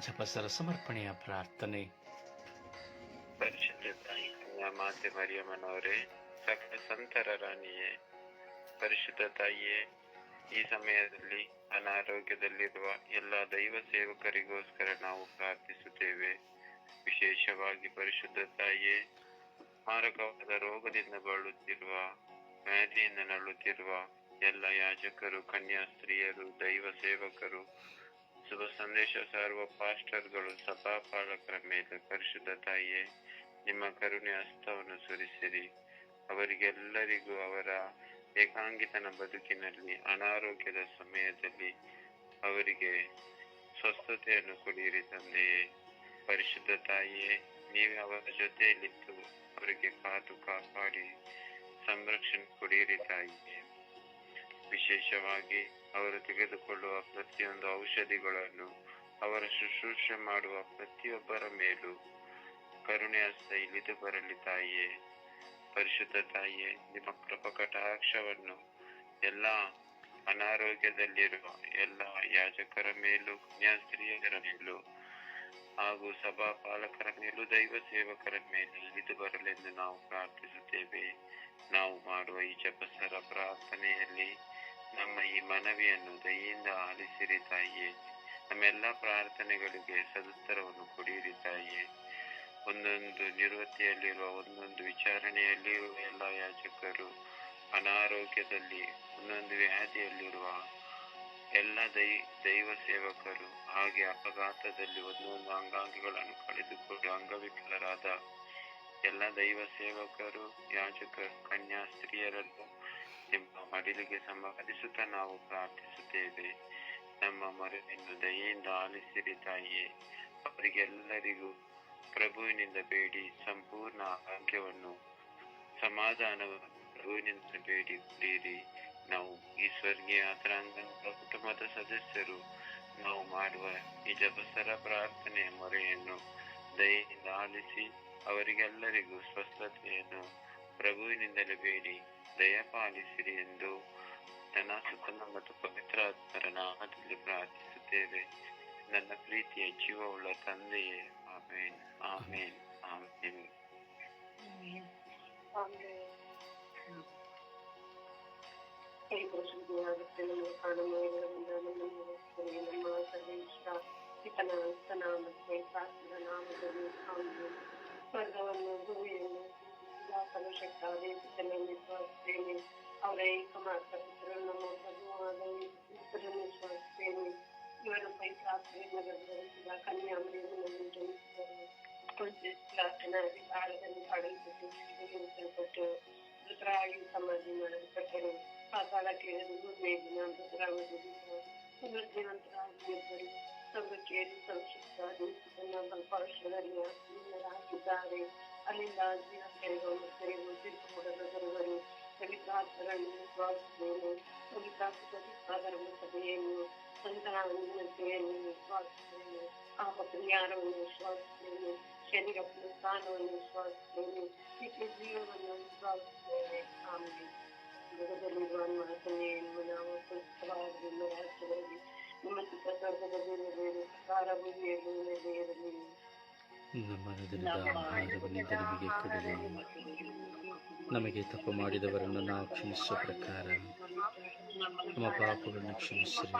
ಜಪಸರ ಸಮರ್ಪಣೆಯ ಪ್ರಾರ್ಥನೆ. ಪರಿಶುದ್ಧ ತಾಯಿ ಮಾತೆ ಮರಿಯಮ್ಮನವರೇ ಸಕಲ ಸಂತರ ರಾಣಿಯೇ, ಪರಿಶುದ್ಧ ತಾಯಿಯೇ, ಈ ಸಮಯದಲ್ಲಿ ಅನಾರೋಗ್ಯದಲ್ಲಿರುವ ಎಲ್ಲ ದೈವ ಸೇವಕರಿಗೋಸ್ಕರ ನಾವು ಪ್ರಾರ್ಥಿಸುತ್ತೇವೆ. ವಿಶೇಷವಾಗಿ ಪರಿಶುದ್ಧ ತಾಯಿಯೇ, ಮಾರಕವಾದ ರೋಗದಿಂದ ಬಳಲುತ್ತಿರುವ, ವ್ಯಾಧಿಯಿಂದ ನರಳುತ್ತಿರುವ ಎಲ್ಲ ಯಾಜಕರು, ಕನ್ಯಾಸ್ತ್ರೀಯರು, ದೈವ ಸೇವಕರು ಶುಭ ಸಂದೇಶ ಸಾರುವ ಪಾಸ್ಟರ್ಗಳು ಸಭಾಪಾಲಕರ ಮೇಲೆ ಪರಿಶುದ್ಧ ತಾಯಿಯೇ, ನಿಮ್ಮ ಕರುಣೆ ಹಸ್ತವನ್ನು ಸುರಿಸಿರಿ. ಅವರಿಗೆಲ್ಲರಿಗೂ ಅವರ ಏಕಾಂಗಿತನ ಬದುಕಿನಲ್ಲಿ, ಅನಾರೋಗ್ಯದ ಸಮಯದಲ್ಲಿ ಅವರಿಗೆ ಸ್ವಸ್ಥತೆಯನ್ನು ಕೊಡಿರಿ ತಂದೆಯೇ. ಪರಿಶುದ್ಧ ತಾಯಿಯೇ, ನೀವೇ ಅವರ ಜೊತೆಯಲ್ಲಿದ್ದು ಅವರಿಗೆ ಕಾದು ಕಾಪಾಡಿ ಸಂರಕ್ಷಣೆ ಕೊಡಿರಿ ತಾಯಿಯೇ. ವಿಶೇಷವಾಗಿ ಅವರು ತೆಗೆದುಕೊಳ್ಳುವ ಪ್ರತಿಯೊಂದು ಔಷಧಿಗಳನ್ನು ಅವರ ಶುಶ್ರೂಷೆ ಮಾಡುವ ಪ್ರತಿಯೊಬ್ಬರ ಮೇಲೂ. ಕರುಣೆಯ ಇಳಿದು ಬರಲಿ ತಾಯಿಯೇ. ಪರಿಶುದ್ಧ ತಾಯಿಯೇ, ನಿಮ್ಮ ಕೃಪಕಟಾಕ್ಷವನ್ನು ಎಲ್ಲ ಅನಾರೋಗ್ಯದಲ್ಲಿರುವ ಎಲ್ಲ ಯಾಜಕರ ಮೇಲೂ, ಕನ್ಯಾಸ್ತ್ರೀಯರ ಮೇಲೂ ಹಾಗೂ ಸಭಾ ಪಾಲಕರ ಮೇಲೂ, ದೈವ ಸೇವಕರ ಮೇಲೆ ಇಳಿದು ಬರಲೆಂದು ನಾವು ಪ್ರಾರ್ಥಿಸುತ್ತೇವೆ. ನಾವು ಮಾಡುವ ಈ ಜಪಸರ ಪ್ರಾರ್ಥನೆಯಲ್ಲಿ ನಮ್ಮ ಈ ಮನವಿಯನ್ನು ದಯೆಯಿಂದ ಆಲಿಸಿರಿ ತಾಯಿಯೇ. ನಮ್ಮೆಲ್ಲ ಪ್ರಾರ್ಥನೆಗಳಿಗೆ ಸದುತ್ತರವನ್ನು ಕೊಡಿಯಿರಿ ತಾಯಿಯೇ. ಒಂದೊಂದು ನಿವೃತ್ತಿಯಲ್ಲಿರುವ ಒಂದೊಂದು ವಿಚಾರಣೆಯಲ್ಲಿರುವ ಎಲ್ಲ ಯಾಜಕರು, ಅನಾರೋಗ್ಯದಲ್ಲಿ ಒಂದೊಂದು ವ್ಯಾಧಿಯಲ್ಲಿರುವ ಎಲ್ಲ ದೈ, ದೈವ ಸೇವಕರು ಹಾಗೆ ಅಪಘಾತದಲ್ಲಿ ಒಂದೊಂದು ಅಂಗಾಂಗಗಳನ್ನು ಕಳೆದುಕೊಂಡು ಅಂಗವಿಕಲರಾದ ಎಲ್ಲ ದೈವ ಸೇವಕರು, ಯಾಜಕರು, ಕನ್ಯಾ ಸ್ತ್ರೀಯರನ್ನು ನಿಮ್ಮ ಮಡಿಲಿಗೆ ಸಂಬಂಧಿಸುತ್ತಾ ನಾವು ಪ್ರಾರ್ಥಿಸುತ್ತೇವೆ. ನಮ್ಮ ಮರವನ್ನು ದಯೆಯಿಂದ ಆಲಿಸಿರಿ ತಾಯಿಯೇ. ಅವರಿಗೆಲ್ಲರಿಗೂ ಪ್ರಭುವಿನಿಂದ ಬೇಡಿ ಸಂಪೂರ್ಣ ಆರೋಗ್ಯವನ್ನು, ಸಮಾಧಾನವನ್ನು ಪ್ರಭುವಿನಿಂದ ಬೇಡಿ ಕುಡಿಯಿರಿ ನಾವು ಈ ಸ್ವರ್ಗೀಯ ಅಂತರಂಗದ ಕುಟುಂಬದ ಸದಸ್ಯರು. ನಾವು ಮಾಡುವ ಈ ಜಪಸರ ಪ್ರಾರ್ಥನೆಯ ಮೊರೆಯನ್ನು ದಯೆಯಿಂದ ಆಲಿಸಿ ಅವರಿಗೆಲ್ಲರಿಗೂ ಸ್ವಸ್ಥತೆಯನ್ನು ಪ್ರಭುವಿನಿಂದಲೇ ಬೇಡಿ. ದಯಪಾಲಿಸಿರಿ ಎಂದು ನನ್ನ ಸುತನ ಮತ್ತು ಪವಿತ್ರಾತ್ಮರ ನಾಮದಲ್ಲಿ ಪ್ರಾರ್ಥಿಸುತ್ತೇವೆ ನನ್ನ ಪ್ರೀತಿಯ ಜೀವವುಳ್ಳ ತಂದೆಯೇ. ಆಮೇನ್. ಆಮೇನ್. ಆಮೇನ್. Now fellowship nowadays is the name is worth screaming. Hare Kumasa Putran Namo Sadhu Hare Putran is worth screaming. You are a fight class in the Vedanta Kanya Amrita Nandam. Pulses Plasana Vipara and Padal Putran Dutrayu Samadhi Madam Putran. Pasala Kira Guru Medinam Dutrayu Guru. Guru Dhyantra Guru. Sabakeri Samshikta Dhisana Balparshana Riyasina Rahidare. ಅಲ್ಲಿಂದ ಜೀವಕರಿಗಳು ತೆರೆದು ತೀರ್ಪು ಕೊಡಲು ಬರುವರು ಪವಿತ್ರಾತ್ಮರನ್ನು ವಿಶ್ವಾಸಿಸುತ್ತೇನೆ ಪವಿತ್ರಾತ್ಮರ ಸಭೆಯನ್ನು ಸಂತಾನತೆಯನ್ನು ವಿಶ್ವಾಸಿಸುತ್ತೇನೆ ಆ ಪತ್ರಿಯಾರವನ್ನು ವಿಶ್ವಾಸಿಸುತ್ತೇನೆ ಶರೀರ ಸ್ಥಾನವನ್ನು ವಿಶ್ವಾಸಿಸುತ್ತೇನೆ ನಿತ್ಯ ಜೀವನವನ್ನು ವಿಶ್ವಾಸಿಸುತ್ತೇನೆ ಆಮೇಲೆ ಜಗದಲ್ಲಿರುವ ಮಾತನೆಯನ್ನು ನಾವು ಸ್ವಸ್ಥವಾಗಿ ನಿಮ್ಮ ರಾಜ್ಯದಲ್ಲಿ ನಿಮ್ಮ ಚಿತ್ತ ಸ್ವರ್ಗದಲ್ಲಿ ನೆರವೇರು ಪ್ರಕಾರ ಭೂಮಿಯಲ್ಲಿ ನೆರವೇರಲಿ ನಮ್ಮ ಹೃದಯದ ಆಹಾರವನ್ನಿಂದ ನಮಗೆ ಕೊಡಲಿ ನಮಗೆ ತಪ್ಪು ಮಾಡಿದವರನ್ನು ನಾವು ಕ್ಷಮಿಸುವ ಪ್ರಕಾರ ನಮ್ಮ ಪಾಪಗಳನ್ನು ಕ್ಷಮಿಸಿರಿ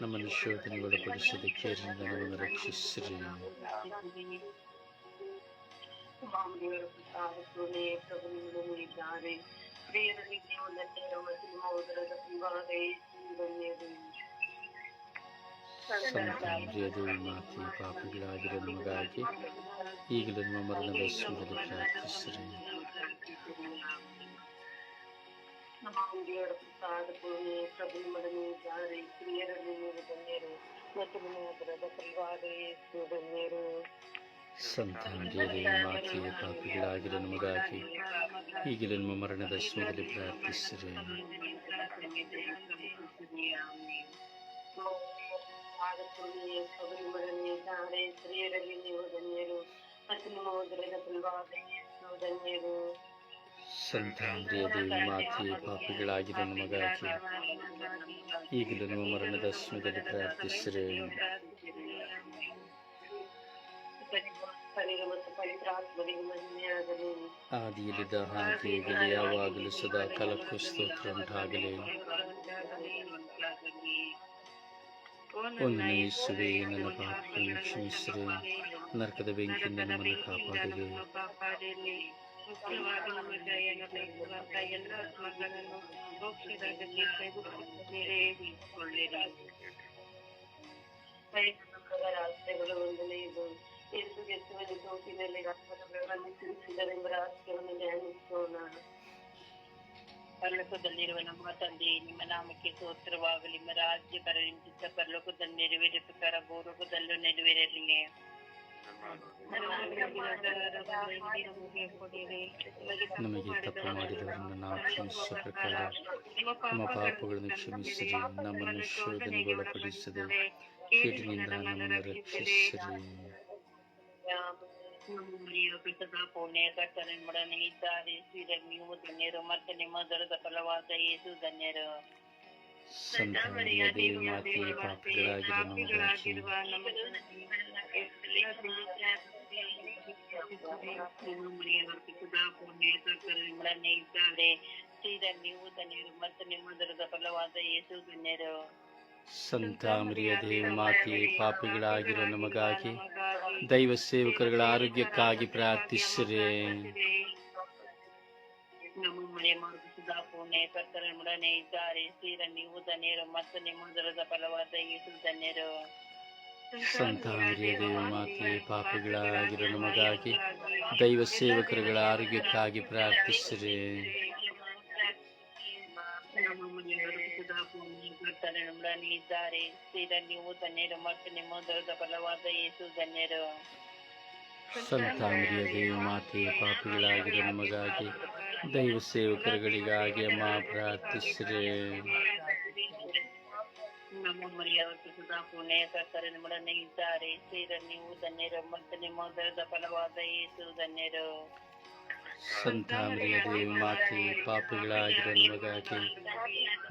ನಮ್ಮನ್ನು ಶೋಧನೆಗೊಳಪಡಿಸದೆ ಕೇರಿನಿಂದ ನಮ್ಮನ್ನು ರಕ್ಷಿಸಿರಿ ಮಾಮೂಲಿಯವರ ಪ್ರಸಾದಕ್ಕೆ ಪ್ರಭು ನಿಮ್ಮನ್ನು ಇದ್ದಾರೆ ಪ್ರಿಯರಲ್ಲಿ ಜೀವನದಲ್ಲಿ ನಮ್ಮ ಸಿನಿಮಾ ಉದರದ ವಿವಾದೇ ಧನ್ಯರು ಸಂತಾಂದ್ರಿಯದು ಮಾತಿ ಪಾಪಿಗಳಾಗಿರೋ ನಮಗಾಗಿ ಈಗಲೂ ನಮ್ಮ ಮರಣದ ಸಮಯದಲ್ಲಿ ಪ್ರಾರ್ಥಿಸಿರಿ ನಮ್ಮ ಹುಡುಗಿಯರ ಪ್ರಸಾದಕ್ಕೆ ಪ್ರಭು ನಿಮ್ಮನ್ನು ಇದ್ದಾರೆ ಪ್ರಿಯರಲ್ಲಿ ನೀವು ಧನ್ಯರು ಮತ್ತು ನಿಮ್ಮ ಉದರದ ಫಲವಾದ ಯೇಸು ಧನ್ಯರು ಸಂತಾಂದ್ರಿಯದು ಮಾತಿ ಪಾಪಿಗಳಾಗಿರೋ ನಮಗಾಗಿ ಈಗಲೂ ನಮ್ಮ ಮರಣದ ಸಮಯದಲ್ಲಿ ಪ್ರಾರ್ಥಿಸಿರಿ ಇದ್ದಾರೆ ಸ್ತ್ರೀಯರಲ್ಲಿ ನೀವು ಧನ್ಯರು. ಮತ್ತು ನಿಮ್ಮ ಉದರದ ಫಲವಾದ ಯೇಸು ಧನ್ಯರು. ಮಾತಿ ಪಾಪಿಗಳಾಗಿರೋ ನಮಗಾಗಿ ಈಗಲೂ ನಮ್ಮ ಮರಣದ ಸಮಯದಲ್ಲಿ ಪ್ರಾರ್ಥಿಸಿರಿ. ಆದಿಯಲ್ಲಿದ್ದ ಹಾಗೆ ಯಾವಾಗಲೂ ಸದಾ ಕಾಲಕ್ಕೂ ಸ್ತೋತ್ರ ಉಂಟಾಗಲಿ. ಏನಾಗಬೇಕಾದ ಎಲ್ಲ ಆತ್ಮಗಳನ್ನು ಮೋಕ್ಷದ ಗತಿಗೆ ತೆಗೆದುಕೊಳ್ಳಿರಿ ರಾಷ್ಟ್ರಗಳು ವಂದನೆಯದು ಯೇಸು ಯೇಸುವಿನ ಸೋಪಿನಲ್ಲಿ ರಕ್ತಗಳನ್ನು ತಿಳಿಸಿದರೆಂಬ ರಾಷ್ಟ್ರವನ್ನು ಧ್ಯಾನಿಸೋಣ ಪರಲೋಕದಲ್ಲಿರುವ ನಮ್ಮ ತಂದೆ ನಿಮ್ಮ ನಾಮಕ್ಕೆ ಸ್ತೋತ್ರವಾಗಲಿ ನಿಮ್ಮ ರಾಜ್ಯ ಪರಿಣಿತ ಪರಲೋಕದಲ್ಲಿ ನೆರವೇರಿ ಪ್ರಕಾರ ಭೂಲೋಕದಲ್ಲೂ ನೆರವೇರಲಿ ನಮಗೆ ತಪ್ಪು ಮಾಡಿದವರನ್ನು ನಾವು ಕ್ಷಮಿಸಿದ ಪ್ರಕಾರ ನಮ್ಮ ಪಾಪಗಳನ್ನು ಕ್ಷಮಿಸಿರಿ, ನಮ್ಮನ್ನು ಶೋಧನೆಗೊಳಪಡಿಸದೆ ಕೇಟಿನಿಂದ ನಮ್ಮನ್ನು ರಕ್ಷಿಸಿರಿ. ಪಿತದ ಪುಣ್ಯ ಕರ್ತನೆಂಬಡನೆ ಇದ್ದಾರೆ ಶ್ರೀರ ನೀವು ಧನ್ಯರು ಮತ್ತೆ ನಿಮ್ಮ ದೊರೆದ ಫಲವಾದ ಯೇಸು ಧನ್ಯರು ಸಂತಾನೀಯ ದೇವಿ ಮಾತೆಯೇ ಪಾಪಿಗಳಾಗಿರೋ ನಮಗಾಗಿ ನಿಮ್ಮೊಡನೆ ಇದ್ದಾರೆ ಶ್ರೀರ ನೀವು ಧನ್ಯರು ಮತ್ತು ನಿಮ್ಮ ದೊರೆದ ಫಲವಾದ ಯೇಸು ಧನ್ಯರು ಸಂತಾಮರಿಯ ದೇವಿ ಮಾತೆಯೇ ಪಾಪಿಗಳಾಗಿರೋ ನಮಗಾಗಿ ದೈವ ಸೇವಕರುಗಳ ಆರೋಗ್ಯಕ್ಕಾಗಿ ಪ್ರಾರ್ಥಿಸಿರಿ. ನಮ್ಮ ಮನೆ ಮಾರ್ಗಿಸಿದ ಪುಣ್ಯ ಕರ್ತರೊಡನೆ ಇದ್ದಾರೆ. ಶ್ರೀರ ನೀವು ಧನ್ಯರು ಮತ್ತು ನಿಮ್ಮ ದೊರೆದ ಫಲವಾದ ಯೇಸು ಧನ್ಯರು ಸಂತಾಮರಿಯ ದೇವಿ ಪಾಪಿಗಳಾಗಿರೋ ನಮಗಾಗಿ ದೈವ ಸೇವಕರುಗಳ ಆರೋಗ್ಯಕ್ಕಾಗಿ ಪ್ರಾರ್ಥಿಸಿರಿ. ಇದ್ದಾರೆ ಶ್ರೀರ ನೀವು ಧನ್ಯರು ಮತ್ತು ನಿಮ್ಮ ದೊಡ್ಡ ಬಲವಾದ ಯೇಸು ಧನ್ಯರು. ಸಂತಾಮರಿಯ ದೇವಿ ಮಾತೆಯೇ ಪಾಪಿಗಳಾಗಿರೋ ನಮಗಾಗಿ ದೈವ ಸೇವಕರುಗಳಿಗಾಗಿ ಅಮ್ಮ ಪ್ರಾರ್ಥಿಸಿರಿ. ನಮ್ಮ ಸದಾ ಪುಣ್ಯ ಕರ್ತರೊಡನೆ ಇದ್ದಾರೆ. ಸೇರ ನೀವು ಧನ್ಯರು ಮತ್ತು ನಿಮ್ಮ ದೊಡ್ಡ ಫಲವಾದ ಯೇಸು ಧನ್ಯರು. ಸಂತಾಮರಿಯ ದೇವಿ ಮಾತೆಯೇ ಪಾಪಿಗಳಾಗಿರೋ ನಮಗಾಗಿ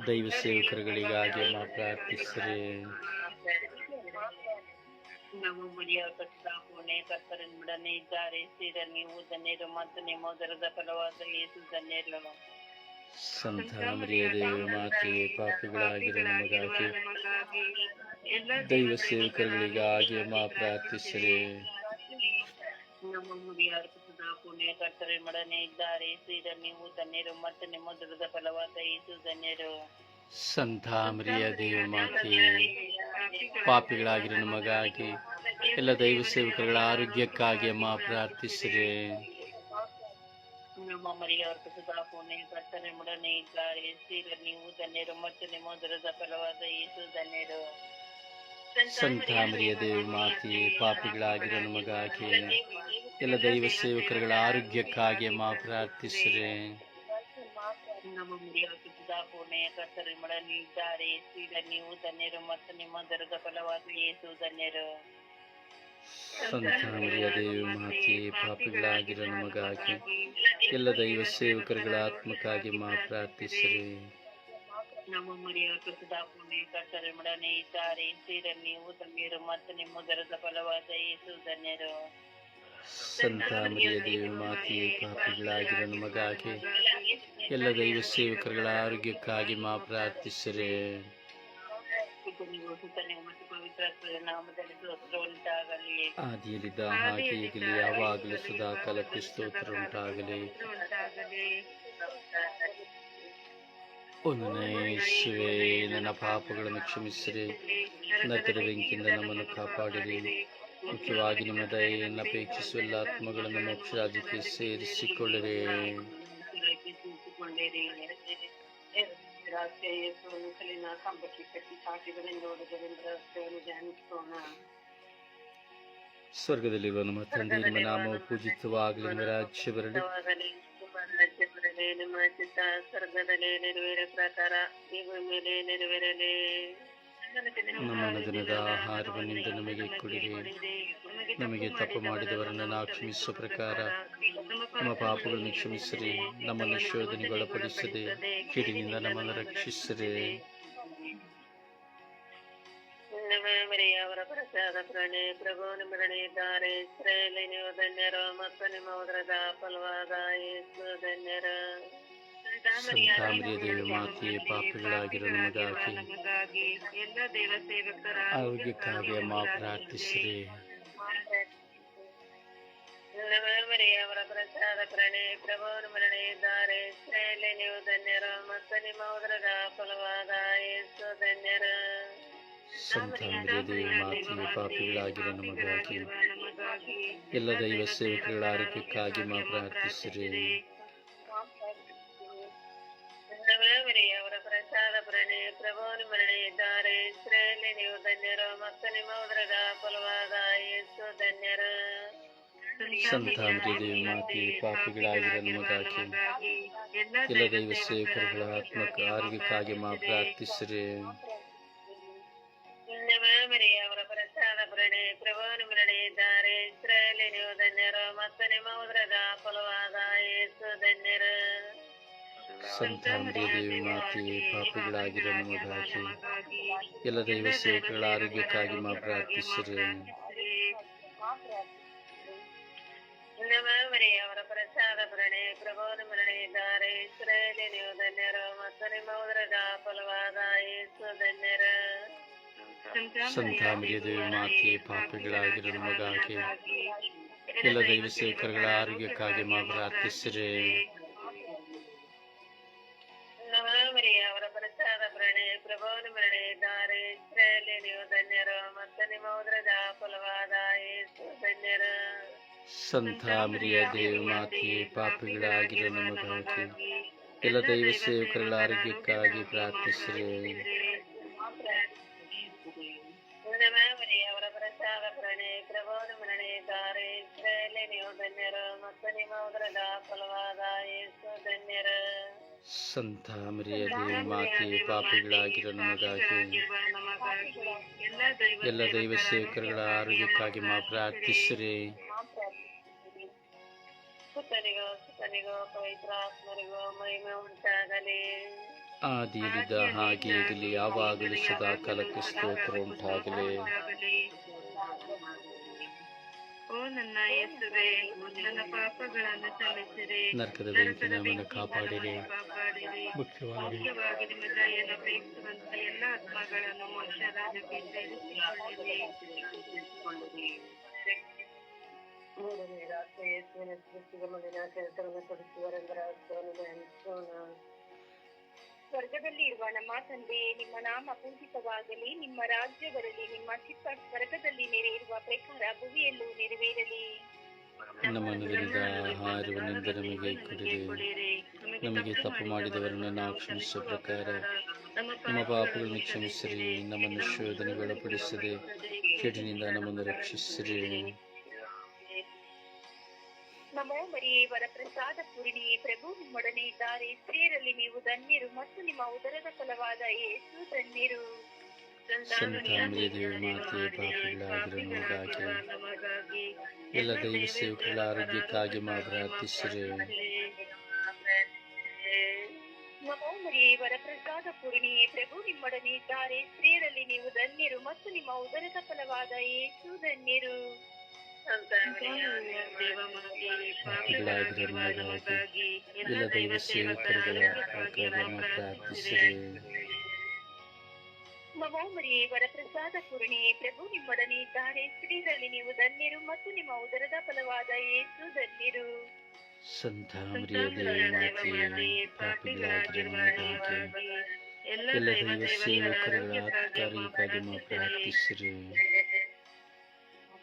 ದೈವ ಸೇವಕರುಗಳಿಗಾಗಿ ಅಮ್ಮ ಪ್ರಾರ್ಥಿಸಿರಿ. ನಮ್ಮ ಮನೆಯವರು ಸದಾ ಪುಣ್ಯ ಕರ್ತರೊಡನೆ ಇದ್ದಾರೆ. ಶ್ರೀರ ನೀವು ಧನ್ಯರು ಮತ್ತು ನಿಮ್ಮ ದೊರೆದ ಫಲವಾದ ಯೇಸು ಧನ್ಯರು. ಸಂತಾಮರಿಯ ದೇವಿ ಮಾತೆಯೇ ಪಾಪಿಗಳಾಗಿರೋ ನಮಗಾಗಿ ದೈವ ಸೇವಕರುಗಳಿಗಾಗಿ ಅಮ್ಮ ಪ್ರಾರ್ಥಿಸಿರಿ. ನಮ್ಮ ಮುಡಿಯಾರು ಸದಾ ಪುಣ್ಯ ಕರ್ತರೊಡನೆ ಇದ್ದಾರೆ. ಶ್ರೀರ ನೀವು ಧನ್ಯರು ಮತ್ತು ನಿಮ್ಮ ಫಲವಾದ ಯೇಸು ಧನ್ಯರು. ಸಂತಾಮರಿಯ ದೇವ ಮಾತೆಯೇ ಪಾಪಿಗಳಾಗಿರೋ ನಮಗಾಗಿ ಎಲ್ಲ ದೈವ ಸೇವಕರುಗಳ ಆರೋಗ್ಯಕ್ಕಾಗಿ ಅಮ್ಮ ಪ್ರಾರ್ಥಿಸಿರಿ. ನಮ್ಮ ಮರಿಯವರು ಸದಾ ಪುಣ್ಯ ಕರ್ತರೊಡನೆ ಇದ್ದಾರೆ. ಶ್ರೀರ ನೀವು ಧನ್ಯರು ಮತ್ತು ನಿಮ್ಮ ದೊರೆದ ಫಲವಾದ ಯೇಸು ಧನ್ಯರು. ಸಂತಾಮರಿಯ ದೇವ ಮಾತೆಯೇ ಪಾಪಿಗಳಾಗಿರೋ ನಮಗಾಗಿ ಎಲ್ಲ ದೈವ ಸೇವಕರುಗಳ ಆರೋಗ್ಯಕ್ಕಾಗಿ ಮಾ ಪ್ರಾರ್ಥಿಸಿರಿ. ನಮ್ಮ ಪುಣ್ಯ ಕರ್ತರೊಡನೆ ಇದ್ದಾರೆ ಶ್ರೀರ ನೀವು ಧನ್ಯರು ಮತ್ತು ನಿಮ್ಮ ದೊರೆದ ಫಲವಾದ ಏಸು ಧನ್ಯರು. ಸಂತಾಮರಿಯ ದೇವಿ ಮಾತೆಯೇ ಪಾಪಿಗಳಾಗಿರೋ ನಮಗಾಗಿ ಎಲ್ಲ ದೈವ ಸೇವಕರುಗಳ ಆತ್ಮಕ್ಕಾಗಿ ಮಾ ಪ್ರಾರ್ಥಿಸಿರಿ. ನಮ್ಮ ಮರಿಯ ಸದಾ ಪುಣ್ಯ ಕರ್ತರೊಡನೆ ಇದ್ದಾರೆ ಸೀರ ನೀವು ತಮ್ಮೀರು ಮತ್ತು ನಿಮ್ಮ ದರದ ಫಲವಾದ ಏಸು ಧನ್ಯರು. ಸಂತಾಮರಿಯ ದೇವಿ ಮಾತೆಯೇ ಪಾಪಿಗಳಾಗಿರೋ ನಮಗಾಗಿ ಎಲ್ಲ ದೈವ ಸೇವಕರುಗಳ ಆರೋಗ್ಯಕ್ಕಾಗಿ ಮಾ ಪ್ರಾರ್ಥಿಸಿರೆ. ಆದಿಯಲ್ಲಿದ್ದ ಹಾಗೆ ಈಗಲೇ ಯಾವಾಗಲೂ ಸದಾ ಕಲಕ್ಕೆ ಸ್ತೋತ್ರ ಉಂಟಾಗಲಿ. ಉಂಟಾಗಲಿ ಒಂದನೇ ಯೇಸುವೆ, ನನ್ನ ಪಾಪಗಳನ್ನು ಕ್ಷಮಿಸಿರಿ. ನರಕದ ಬೆಂಕಿಯಿಂದ ನಮ್ಮನ್ನು ಕಾಪಾಡಿರಿ. ಮುಖ್ಯವಾಗಿ ನಿಮ್ಮ ದಯೆಯನ್ನು ಅಪೇಕ್ಷಿಸುವ ಎಲ್ಲ ಆತ್ಮಗಳನ್ನು ಮೋಕ್ಷ ರಾಜ್ಯಕ್ಕೆ ಸೇರಿಸಿಕೊಳ್ಳಿರಿ. ಸ್ವರ್ಗದಲ್ಲಿರುವ ನಮ್ಮ ತಂದೆ ನಿಮ್ಮ ನಾಮವು ಪೂಜಿತವಾಗಲಿ ನಿಮ್ಮ ರಾಜ್ಯ ಬರಲಿ. ಬರಲಿ ನಿಮ್ಮ ಚಿತ್ತ ಸ್ವರ್ಗದಲ್ಲಿ ನೆರವೇರ ಪ್ರಕಾರ ನೀವು ಮೇಲೆ ನೆರವೇರಲಿ. ನಮ್ಮ ದಿನದ ಆಹಾರವನ್ನಿಂದ ನಮಗೆ ಕೊಡಿರಿ. ನಮಗೆ ತಪ್ಪು ಮಾಡಿದವರನ್ನು ನಾವು ಕ್ಷಮಿಸುವ ಪ್ರಕಾರ ನಮ್ಮ ಪಾಪಗಳನ್ನು ಕ್ಷಮಿಸಿರಿ. ನಮ್ಮನ್ನು ಶೋಧನೆಗೊಳಪಡಿಸಿದೆ ಕಿಡಿನಿಂದ ನಮ್ಮನ್ನು ರಕ್ಷಿಸಿರಿ. ಅವರ ಪ್ರಸಾದ ಪ್ರಣೆ, ಪ್ರಭು ಇದ್ದಾರೆ ಇಸ್ರೇಲಿ ನೀವು ಧನ್ಯರು ಮತ್ತು ನಿಮ್ಮ ಉದರದ ಫಲವಾದ ಧನ್ಯರು. ಸಂತಾಮರಿಯ ದೇವಿ ಮಾತೆಯೇ ಪಾಪಿಗಳಾಗಿರೋ ನಮಗಾಗಿ ಎಲ್ಲ ದೇವ ಸೇವಕರ ಆರೋಗ್ಯಕ್ಕಾಗಿ ಅಮ್ಮ ಪ್ರಾರ್ಥಿಸಿರಿ ಮರಿಯ ಅವರ ಪ್ರಸಾದ ಪ್ರಣೆ ಪ್ರಭು ನಿಮ್ಮೊಡನೆ ಇದ್ದಾರೆ ಇಸ್ರೇಲಿ ನೀವು ಧನ್ಯರು ಮತ್ತು ನಿಮ್ಮ ಉದರದ ಫಲವಾದ ಯೇಸು ಧನ್ಯರು ಸಂತಾಮರಿಯ ದೇವಿ ಮಾತೆಯೇ ಪಾಪಿಗಳಾಗಿರೋ ನಮಗಾಗಿ ಎಲ್ಲ ದೈವ ಸೇವಕರ ಆರೋಗ್ಯಕ್ಕಾಗಿ ಮಾ ಪ್ರಾರ್ಥಿಸಿರಿ ಮರಿಯ ಅವರ ಪ್ರಸಾದ ಪ್ರಣೆ ಪ್ರಭು ನಿಮ್ಮೊಡನೆ ಇದ್ದಾರೆ ಇಸ್ರೇಲಿ ನೀವು ಧನ್ಯರು ಮತ್ತು ನಿಮ್ಮ ಉದರದ ಫಲವಾದ ಯೇಸು ಧನ್ಯರು ಸಂತಾಮರಿಯ ದೇವಿ ಮಾತೆಯೇ ಪಾಪಿಗಳಾಗಿರೋ ನಮಗಾಗಿ ಎಲ್ಲ ದೈವ ಸೇವಕರುಗಳ ಆತ್ಮಕ ಆರೋಗ್ಯಕ್ಕಾಗಿ ಮಾ ಪ್ರಾರ್ಥಿಸಿರಿ ಮರಿಯ ಅವರ ಪ್ರಸಾದ ಪ್ರಣೆ ಪ್ರಭು ನಿಮ್ಮೊಡನೆ ಇದ್ದಾರೆ ಇಸ್ರೇಲಿ ನೀವು ಧನ್ಯರು ಮತ್ತು ನಿಮ್ಮ ಉದರದ ಫಲವಾದ ಯೇಸು ಧನ್ಯರು ಸಂತಾಮರಿಯ ದೇವಿ ಮಾತೆಯೇ ಪಾಪಿಗಳಾಗಿರೋ ನಮಗಾಗಿ ಎಲ್ಲ ದೈವ ಸೇವೆಗಳ ಆರೋಗ್ಯಕ್ಕಾಗಿ ಮಾ ಪ್ರಾರ್ಥಿಸಿರಿ. ಅವರ ಪ್ರಸಾದ ಪ್ರಣೆ ನಿಮ್ಮೊಡನೆ ಇದ್ದಾರೆ ಇಸ್ರೇಲಿ ನೀವು ಧನ್ಯರು ಮತ್ತು ನಿಮ್ಮ ಉದರದ ಫಲವಾದ ಯೇಸು ಧನ್ಯರ. ಸಂತಾಮರಿಯ ದೇವಿ ಮಾತೆಯೇ ಪಾಪಿಗಳಾಗಿರೋ ನಮಗಾಗಿ ಎಲ್ಲ ದೈವ ಸೇವಕರುಗಳ ಆರೋಗ್ಯಕ್ಕಾಗಿ ಮಾ ಪ್ರಾರ್ಥಿಸಿರಿ. ಪ್ರಭು ನಿಮ್ಮೊಡನೆ ಇದ್ದಾರೆ ಇಸ್ರೇಲಿ ನೀವು ಧನ್ಯರು ಮತ್ತು ನಿಮ್ಮ ಉದರದ ಫಲವಾದ ಯೇಸು ಧನ್ಯರು ಸಂತಾಮರಿಯ ದೇವಿ ಮಾತೆಯೇ ಪಾಪಿಗಳಾಗಿರೋ ನಮಗಾಗಿ ಎಲ್ಲ ದೈವ ಸೇವಕರುಗಳ ಆರೋಗ್ಯಕ್ಕಾಗಿ ಪ್ರಾರ್ಥಿಸಿರಿ ಮರಿಯ ಅವರ ಪ್ರಸಾದ ಪ್ರಣೆ ಪ್ರಭು ನಿಮ್ಮೊಡನೆ ಇದ್ದಾರೆ ಇಸ್ರೇಲಿ ನೀವು ಧನ್ಯರು ಮತ್ತು ನಿಮ್ಮ ಉದರದ ಫಲವಾದ ಯೇಸು ಧನ್ಯರು ಸಂತಾಮರಿಯ ದೇವಿ ಮಾತೆ ಪಾಪಿಗಳಾಗಿರೋ ನಮಗಾಗಿ ಎಲ್ಲ ದೈವ ಸೇವಕರುಗಳ ಆರೋಗ್ಯಕ್ಕಾಗಿ ಮಾ ಪ್ರಾರ್ಥಿಸ್ರಿ. ಆದಿಯಲ್ಲಿದ್ದ ಹಾಗೆ ಆಗಲಿ ಯಾವಾಗಲೂ ಸದಾ ಕಾಲಕ್ಕೆ ಸ್ತೋತ್ರ ಉಂಟಾಗಲಿ. ಓ ನನ್ನ ಯೇಸುವೆ ನನ್ನ ಪಾಪಗಳನ್ನು ಕ್ಷಮಿಸಿರಿ ನರಕದ ಬೆಂಕಿ ನಮ್ಮನ್ನು ಕಾಪಾಡಿರಿ. ಮುಖ್ಯವಾಗಿ ನಿಮ್ಮ ದಯೆಯನ್ನು ಅಪೇಕ್ಷಿಸುವಂತ ಎಲ್ಲ ಆತ್ಮಗಳನ್ನು ಮೋಕ್ಷ ರಾಜ್ಯಕ್ಕೆ ಸೇರಿಸಿಕೊಳ್ಳಿರಿ. ಮೂರನೇ ರಾತ್ರಿ ಯೇಸುವಿನ ಸೃಷ್ಟಿಗೆ ಮುಂದಿನ ಕೆಲಸವನ್ನು ಕೊಡಿಸುವರೆಂದರ ಹಂಚೋಣ ಸ್ವರ್ಗದಲ್ಲಿ ಇರುವ ನಮ್ಮ ತಂದೆಯೇ ನಿಮ್ಮ ನಾಮ ಪೂಜಿತವಾಗಲಿ, ನಿಮ್ಮ ರಾಜ್ಯ ಬರಲಿ, ನಿಮ್ಮ ಚಿತ್ತ ಸ್ವರ್ಗದಲ್ಲಿ ನೆರೆಯಿರುವ ಪ್ರಕಾರ ಭುವಿಯಲ್ಲೂ ನೆರವೇರಲಿ. ನಮಗೆ ತಪ್ಪು ಮಾಡಿದವರನ್ನು ನಾವು ಕ್ಷಮಿಸುವ ಪ್ರಕಾರ ನಮ್ಮ ಪಾಪಗಳನ್ನು ಕ್ಷಮಿಸಿರಿ, ನಮ್ಮನ್ನು ಶೋಧನೆಗೊಳಪಡಿಸದೆ ಕೆಡಿನಿಂದ ನಮ್ಮನ್ನು ರಕ್ಷಿಸಿರಿ. ನಮೋ ಮರಿಯೇ ವರಪ್ರಸಾದ ಪೂರ್ಣಿಯೇ ಪ್ರಭು ನಿಮ್ಮೊಡನೆ ಇದ್ದಾರೆ. ಸ್ತ್ರೀಯರಲ್ಲಿ ನೀವು ಧನ್ಯರು ಮತ್ತು ನಿಮ್ಮ ಉದರದ ಫಲವಾದ ಯೇಸು ಧನ್ಯರು. ಎಲ್ಲ ದೈವ ಸೇವಕರ ಆರೋಗ್ಯಕ್ಕಾಗಿ ಮಾ ಪ್ರಾರ್ಥಿಸಿರಿ ನಮೋ ಮರಿಯೇ ವರ ಪ್ರಸಾದ ಪೂರ್ಣಿಯೇ ಪ್ರಭು ನಿಮ್ಮೊಡನೆ ಇದ್ದಾರೆ. ಸ್ತ್ರೀಯರಲ್ಲಿ ನೀವು ಧನ್ಯರು ಮತ್ತು ನಿಮ್ಮ ಉದರದ ಫಲವಾದ ಯೇಸು ಧನ್ಯರು. ವರಪ್ರಸಾದ ಎಲ್ಲ ದೈವ ಸೇವಕರುಗಳ ಆರೋಗ್ಯಕ್ಕಾಗಿ ಮಾ ಪ್ರಾರ್ಥಿಸಿರಿ ನಮೋ ಮರಿಯೇ ಪ್ರಸಾದ ಪೂರ್ಣಿಯೇ ಪ್ರಭು ನಿಮ್ಮೊಡನೆ ಇದ್ದಾರೆ ಸ್ತ್ರೀರಲ್ಲಿ ನೀವು ಧನ್ಯರು ಮತ್ತು ನಿಮ್ಮ ಉದರದ ಫಲವಾದ ಏಸು ಧನ್ಯರು. ಎಲ್ಲ ದೈವ ಸೇವಕರುಗಳ ಪ್ರಾರ್ಥಿಸಿರಿ.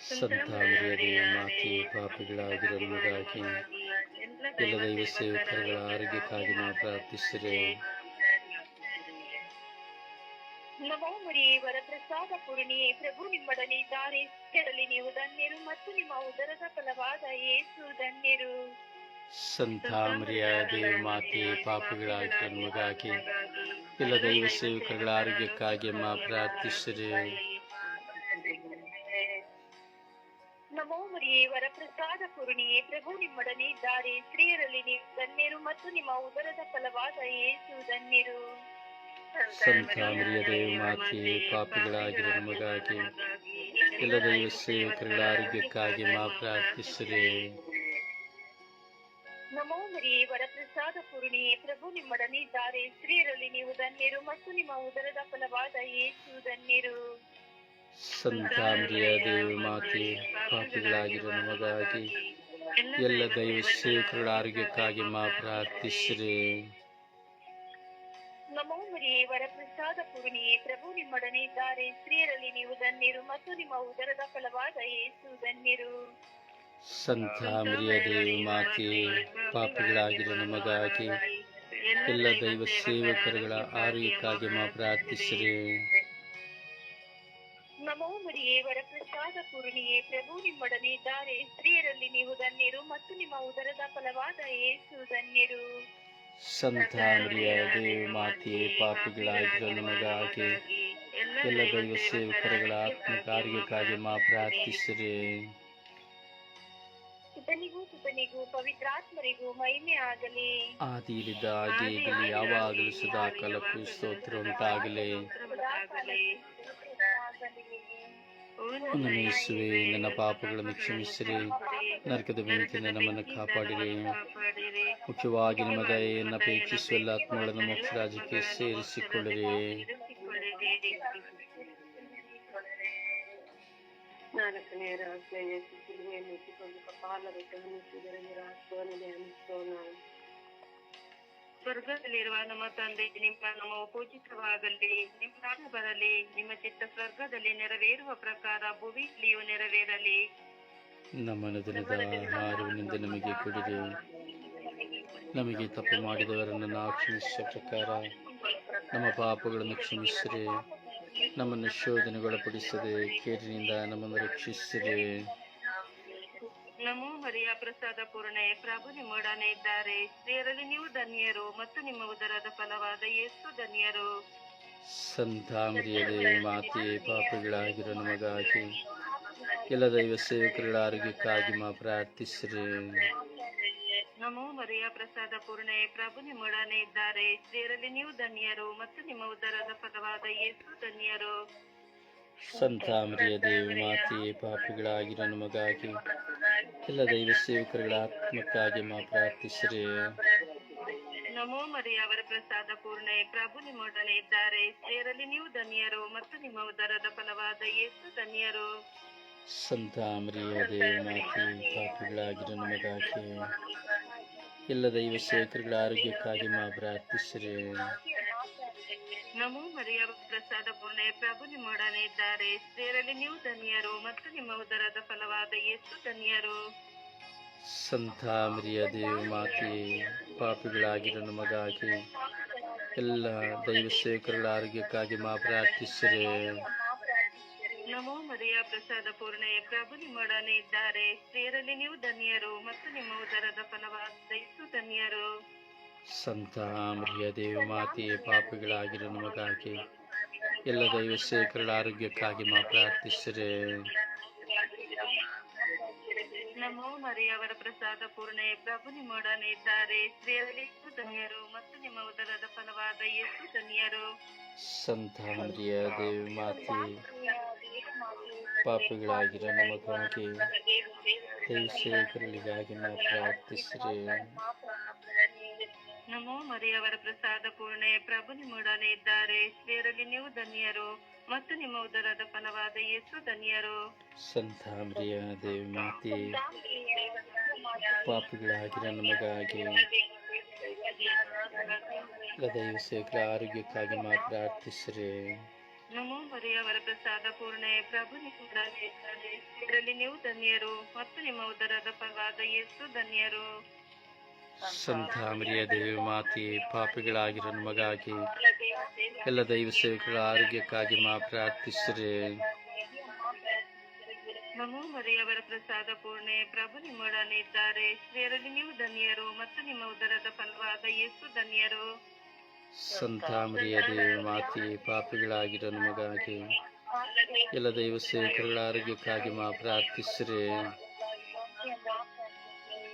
ಸಂತಾಮರಿಯ ಮಾತೆ ಮಾತೆಯೇ ಪಾಪಿಗಳಾಗಿರೋ ನಮಗಾಗಿ ಎಲ್ಲ ದೈವ ಸೇವಕರುಗಳ ಆರೋಗ್ಯಕ್ಕಾಗಿ ನಾವು ಪ್ರಾರ್ಥಿಸಿರಿ ನಮೋ ಮರಿಯೇ ವರಪ್ರಸಾದ ಪೂರ್ಣಿಯೇ ಪ್ರಭು ನಿಮ್ಮೊಡನೆ ಇದ್ದಾರೆ ಕೆಡಲಿ ನೀವು ಧನ್ಯರು ಮತ್ತು ನಿಮ್ಮ ಉದರದ ಫಲವಾದ ಏಸು ಧನ್ಯರು. ಸಂತಾಮರಿಯ ದೇವ ಮಾತೆ ಪಾಪಗಳಾಗಿ ನಮಗಾಗಿ ಎಲ್ಲ ದೈವ ಸೇವಕರುಗಳ ಆರೋಗ್ಯಕ್ಕಾಗಿ ಮಾ ಪ್ರಾರ್ಥಿಸಿರಿ ನಮೋ ಮರಿಯೇ ವರಪ್ರಸಾದ ಪೂರ್ಣಿಯೇ ಪ್ರಭು ನಿಮ್ಮೊಡನೆ ಇದ್ದಾರೆ. ಸ್ತ್ರೀಯರಲ್ಲಿ ನೀವು ಧನ್ಯರು ಮತ್ತು ನಿಮ್ಮ ಉದರದ ಫಲವಾದ ಯೇಸು ಧನ್ಯರು. ಸಂತ ಮರಿಯ ದೇವ ಮಾತೆ ಪಾಪಿಗಳಾಗಿರುವ ನಮಗಾಗಿ. ಎಲ್ಲ ದೈವ ಸೇವಕರುಗಳ ಆರೋಗ್ಯಕ್ಕಾಗಿ ಮಾ ಪ್ರಾರ್ಥಿಸಿದೆ ನಮೋ ಮರಿಯೇ ವರಪ್ರಸಾದ ಪೂರ್ಣಿಯೇ ಪ್ರಭು ನಿಮ್ಮೊಡನೆ ಇದ್ದಾರೆ. ಸ್ತ್ರೀಯರಲ್ಲಿ ನೀವು ಧನ್ಯರು ಮತ್ತು ನಿಮ್ಮ ಉದರದ ಫಲವಾದ ಯೇಸು ಧನ್ಯರು. ಸಂತ ದೇವಿ ಮಾತೆ ಪಾಪಿಗಳಾಗಿರೋ ನಮಗಾಗಿ ಎಲ್ಲ ದೈವ ಸೇವಕರುಗಳ ಆರೋಗ್ಯಕ್ಕಾಗಿ ಮಾ ಪ್ರಾರ್ಥಿಸ್ರಿ. ನಮೋ ಮರಿಯೇ ವರಪ್ರಸಾದ ಪೂರ್ಣಿಯೇ ಪ್ರಭು ನಿಮ್ಮೊಡನೆ ಇದ್ದಾರೆ ಸ್ತ್ರೀಯರಲ್ಲಿ ನೀವು ಧನ್ಯರು ಮತ್ತು ನಿಮ್ಮ ಉದರದ ಫಲವಾದ ಯೇಸು ಧನ್ಯರು. ಸಂತ ಮರಿಯ ದೇವ ಮಾತೆ ಪಾಪಿಗಳಾಗಿರೋ ನಮಗಾಗಿ ಎಲ್ಲ ದೈವ ಸೇವಕರುಗಳ ಆರೋಗ್ಯಕ್ಕಾಗಿ ಮಾ ಪ್ರಾರ್ಥಿಸಿರಿ. ನಮೋ ಮರಿಯೇ ವರಪ್ರಸಾದ ಪೂರ್ಣಿಯೇ ಪ್ರಭು ನಿಮ್ಮೊಡನೆ ಇದ್ದಾರೆ. ಸ್ತ್ರೀಯರಲ್ಲಿ ನೀವು ಧನ್ಯರು ಮತ್ತು ನಿಮ್ಮ ಉದರದ ಫಲವಾದ ಏಸು ಧನ್ಯರು. ಸಂತ ದೇವಿ ಮಾತೆಯೇ ಮಾತೆ ಪಾಪಿಗಳಾಗಿರೋ ನಮಗಾಗಿ ಎಲ್ಲ ದೈವ ಸೇವಕರುಗಳ ಆತ್ಮ ಕಾರ್ಯಕ್ಕಾಗಿ ಮಾ ಪ್ರಾರ್ಥಿಸಿರಿ. ಸುತನಿಗೂ ಸುತನಿಗೂ ಪವಿತ್ರಾತ್ಮರಿಗೂ ಮಹಿಮೆ ಆಗಲಿ. ಆದಿಲಿದ್ದ ಹಾಗೆ ಈಗಲೂ ಯಾವಾಗಲೂ ಸದಾ ಕಾಲ ಸ್ತೋತ್ರ ಉಂಟಾಗಲಿ. ನನ್ನ ಯೇಸುವೆ ನನ್ನ ಪಾಪಗಳನ್ನು ಕ್ಷಮಿಸಿರಿ ನರಕದ ಬೆಂಕಿಯಿಂದ ನಮ್ಮನ್ನು ಕಾಪಾಡಿರಿ ಮುಖ್ಯವಾಗಿ ನಿಮ್ಮ ದಯೆಯನ್ನು ಅಪೇಕ್ಷಿಸುವ ಎಲ್ಲ ಆತ್ಮಗಳನ್ನು ಮೋಕ್ಷ ರಾಜ್ಯಕ್ಕೆ ಸೇರಿಸಿಕೊಳ್ಳಿರಿ ನಾಲ್ಕನೇ ರಹಸ್ಯ ಕಪಾಲ ಗಮನಿಸಿದರೆ ರಹಸ್ಯವನ್ನು ಧ್ಯಾನಿಸೋಣ ಸ್ವರ್ಗದಲ್ಲಿರುವ ನಮ್ಮ ತಂದೆ ನಿಮ್ಮ ನಮ್ಮ ಪೂಜಿತವಾಗಲಿ ನಿಮ್ಮ ನಾಮ ಬರಲಿ ನಿಮ್ಮ ಚಿತ್ತ ಸ್ವರ್ಗದಲ್ಲಿ ನೆರವೇರುವ ಪ್ರಕಾರ ಭುವಿಯಲ್ಲಿಯೂ ನೆರವೇರಲಿ. ನಮ್ಮ ದಿನದ ನಮಗೆ ಕೊಡಿರಿ. ನಮಗೆ ತಪ್ಪು ಮಾಡಿದವರನ್ನು ನಾವು ಕ್ಷಮಿಸುವ ಪ್ರಕಾರ ನಮ್ಮ ಪಾಪಗಳನ್ನು ಕ್ಷಮಿಸಿರಿ. ನಮ್ಮನ್ನು ಶೋಧನೆಗೊಳಪಡಿಸದೆ ಕೇರಿನಿಂದ ನಮ್ಮನ್ನು ರಕ್ಷಿಸಿರಿ. ನಮೋ ಹರಿಯ ಪ್ರಸಾದ ಪೂರ್ಣೆ ಪ್ರಭು ನಿಮ್ಮೊಡನೆ ಇದ್ದಾರೆ. ಸ್ತ್ರೀಯರಲ್ಲಿ ನೀವು ಧನ್ಯರು ಮತ್ತು ನಿಮ್ಮ ಉದರದ ಫಲವಾದ ಯೇಸು ಧನ್ಯರು. ಸಂತಾಮರಿಯದೇ ಮಾತೆಯೇ ಪಾಪಗಳಾಗಿರೋ ನಮಗಾಗಿ ಎಲ್ಲ ದೈವ ಸೇವಕರುಗಳ ಆರೋಗ್ಯಕ್ಕಾಗಿ ಮಾ ಪ್ರಾರ್ಥಿಸ್ರಿ. ನಮೋ ಮರಿಯ ಪ್ರಸಾದ ಪೂರ್ಣೆ ಪ್ರಭು ನಿಮ್ಮೊಡನೆ ಇದ್ದಾರೆ. ಸ್ತ್ರೀಯರಲ್ಲಿ ನೀವು ಧನ್ಯರು ಮತ್ತು ನಿಮ್ಮ ಉದರದ ಫಲವಾದ ಯೇಸು ಧನ್ಯರು. ಸಂತ ದೇವಿ ಮಾತೆಯೇ ಪಾಪಿಗಳಾಗಿ ಪಾಪಿಗಳಾಗಿರೋ ನಮಗಾಗಿ ಎಲ್ಲ ದೈವ ಸೇವಕರುಗಳ ಆತ್ಮಕ್ಕಾಗಿ ಮಾ ಪ್ರಾರ್ಥಿಸಿರಿ. ನಮೋ ಮರಿಯ ಅವರ ಪ್ರಸಾದ ಪೂರ್ಣೆ. ಪ್ರಭು ನಿಮ್ಮೊಡನೆ ಇದ್ದಾರೆ. ಸೇರಲಿ ನೀವು ಧನ್ಯರು ಮತ್ತು ನಿಮ್ಮ ಉದರದ ಫಲವಾದ ಯೇಸು ಧನ್ಯರು. ಸಂತ ದೇವಿ ದೇವ ಮಾತೆ ಪಾಪಿಗಳಾಗಿರೋ ನಮಗಾಗಿ ಎಲ್ಲ ದೈವ ಸೇವಕರುಗಳ ಆರೋಗ್ಯಕ್ಕಾಗಿ ಮಾ ಪ್ರಾರ್ಥಿಸಿರಿ. ನಮೋ ಮರಿಯ ಅವರ ಪ್ರಸಾದ ಪೂರ್ಣೆ ಪ್ರಭು ನಿಮ್ಮೊಡನೆ ಇದ್ದಾರೆ. ಸ್ತ್ರೀಯರಲ್ಲಿ ನೀವು ಧನ್ಯರು ಮತ್ತು ನಿಮ್ಮ ಉದರದ ಫಲವಾದ ಯೇಸು ಧನ್ಯರು. ಸಂತ ಮರಿಯ ದೇವ ಮಾತೆ ಪಾಪಿಗಳಾಗಿರೋ ನಮಗಾಗಿ ಎಲ್ಲ ದೈವ ಸೇವಕರುಗಳ ಆರೋಗ್ಯಕ್ಕಾಗಿ ಮಾ ಪ್ರಾರ್ಥಿಸಿರಿ. ನಮೋ ಮರಿಯ ಪ್ರಸಾದ ಪೂರ್ಣೆ ಪ್ರಭು ನಿಮ್ಮೊಡನೆ ಇದ್ದಾರೆ. ಸ್ತ್ರೀಯರಲ್ಲಿ ನೀವು ಧನ್ಯರು ಮತ್ತು ನಿಮ್ಮ ಉದರದ ಫಲವಾದ ಯೇಸು ಧನ್ಯರು. ಸಂತ ಮರಿಯ ದೇವಿ ಮಾತೆಯೇ ಪಾಪಿಗಳಾಗಿರೋ ನಮಗಾಗಿ ಎಲ್ಲ ದೈವ ಸೇವಕರುಗಳ ಆರೋಗ್ಯಕ್ಕಾಗಿ ಮಾ ಪ್ರಾರ್ಥಿಸಿರಿ. ನಮೋ ಮರಿಯವರ ಪ್ರಸಾದ ಪೂರ್ಣ ಪ್ರಭು ನಿಮ್ಮೊಡನೆ ಇದ್ದಾರೆ. ಸ್ತ್ರೀಯರಲ್ಲಿ ಧನ್ಯರು ಮತ್ತು ನಿಮ್ಮ ಉದರದ ಫಲವಾದ ಎಷ್ಟು ಧನ್ಯರು. ಸಂತ ಮರಿಯ ದೇವಿ ಮಾತೆ ಪಾಪಿಗಳಾಗಿರೋ ನಮಗಾಗಿ ದೈವ ಸೇವಕರುಗಳಿಗಾಗಿ ಮಾ ಪ್ರಾರ್ಥಿಸಿರಿ. ನಮೋ ಮರಿಯವರ ಪ್ರಸಾದ ಪೂರ್ಣೆ ಪ್ರಭು ನಿಮ್ಮೊಡನೆ ಇದ್ದಾರೆ. ಸ್ತ್ರೀಯರಲ್ಲಿ ನೀವು ಧನ್ಯರು ಮತ್ತು ನಿಮ್ಮ ಉದರದ ಫಲವಾದ ಯೇಸು ಧನ್ಯರು. ಸಂತ ಮರಿಯ ದೇವಿ ಮಾತೆ ಪಾಪಿಗಳಾಗಿರ ನಮಗಾಗಿ ದೈವ ಆರೋಗ್ಯಕ್ಕಾಗಿ ಮಾತ್ರ ಪ್ರಾರ್ಥಿಸ್ರಿ ನಮೋ ಮರಿಯವರ ಪ್ರಸಾದ ಪೂರ್ಣೆ ಪ್ರಭು ನಿಮ್ಮೊಡನೆ ಇದ್ದಾರೆ. ಸ್ತ್ರೀಯರಲ್ಲಿ ನೀವು ಧನ್ಯರು ಮತ್ತು ನಿಮ್ಮ ಉದರದ ಫಲವಾದ ಯೇಸು ಧನ್ಯರು. ಸಂತ ಮರಿಯ ದೇವಿ ಮಾತಿ ಪಾಪಿಗಳಾಗಿರೋ ನಮಗಾಗಿ ಎಲ್ಲ ದೈವ ಸೇವಕರ ಆರೋಗ್ಯಕ್ಕಾಗಿ ಮಾ ಪ್ರಾರ್ಥಿಸಿರಿ. ನಮೋ ಮರಿಯವರ ಪ್ರಸಾದ ಪೂರ್ಣೆ. ಪ್ರಭು ನಿಮ್ಮೊಡನೆ ಇದ್ದಾರೆ. ಸ್ತ್ರೀಯರಲ್ಲಿ ನೀವು ಧನ್ಯರು ಮತ್ತು ನಿಮ್ಮ ಉದರದ ಫಲವಾದ ಯೇಸು ಧನ್ಯರು. ಸಂತ ಮರಿಯ ದೇವಿ ಮಾತಿ ಪಾಪಿಗಳಾಗಿರೋ ನಮಗಾಗಿ ಎಲ್ಲ ದೈವ ಸೇವಕರ ಆರೋಗ್ಯಕ್ಕಾಗಿ ಮಾ ಪ್ರಾರ್ಥಿಸಿರಿ.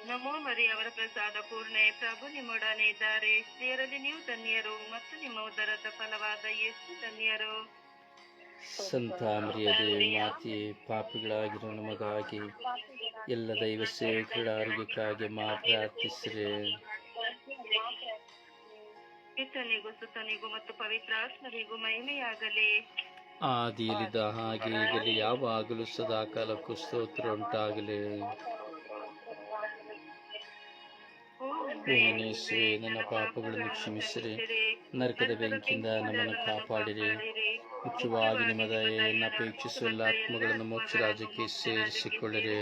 ನಮೋ ಮರಿಯವರ ಪ್ರಸಾದ ಪೂರ್ಣೆ. ಪ್ರಭು ನಿಮ್ಮೊಡನೆ ಇದ್ದಾರೆ ಸ್ತ್ರೀಯರಲ್ಲಿ ನೀವು ಧನ್ಯರು ಮತ್ತು ನಿಮ್ಮ ಉದರದ ಫಲವಾದ ಯೇಸು ಧನ್ಯರು. ಸಂತ ಮರಿಯ ದೇವಿ ಪಾಪಿಗಳಾಗಿರೋ ನಮಗಾಗಿ ಎಲ್ಲ ದೈವ ಸೇವಕರ ಆರೋಗ್ಯಕ್ಕಾಗಿ ಮಾ ಪ್ರಾರ್ಥಿಸಿರಿ. ಪಿತನಿಗೂ ಸುತನಿಗೂ ಮತ್ತು ಪವಿತ್ರಾತ್ಮರಿಗೂ ಮಹಿಮೆಯಾಗಲಿ. ಆದಿಯಲ್ಲಿದ್ದ ಹಾಗೆ ಈಗಲೇ ಯಾವಾಗಲೂ ಸದಾಕಾಲಕ್ಕೂ ಸ್ತೋತ್ರ ಉಂಟಾಗಲಿ. ಓ ಯೇಸುವೆ, ನನ್ನ ಪಾಪಗಳನ್ನು ಕ್ಷಮಿಸಿರಿ ನರಕದ ಬೆಂಕಿಯಿಂದ ನಮ್ಮನ್ನು ಕಾಪಾಡಿರಿ. ಮುಖ್ಯವಾಗಿ ನಿಮ್ಮ ದಯೆಯನ್ನು ಅಪೇಕ್ಷಿಸುವ ಆತ್ಮಗಳನ್ನು ಮೋಕ್ಷ ರಾಜ್ಯಕ್ಕೆ ಸೇರಿಸಿಕೊಳ್ಳಿರಿ.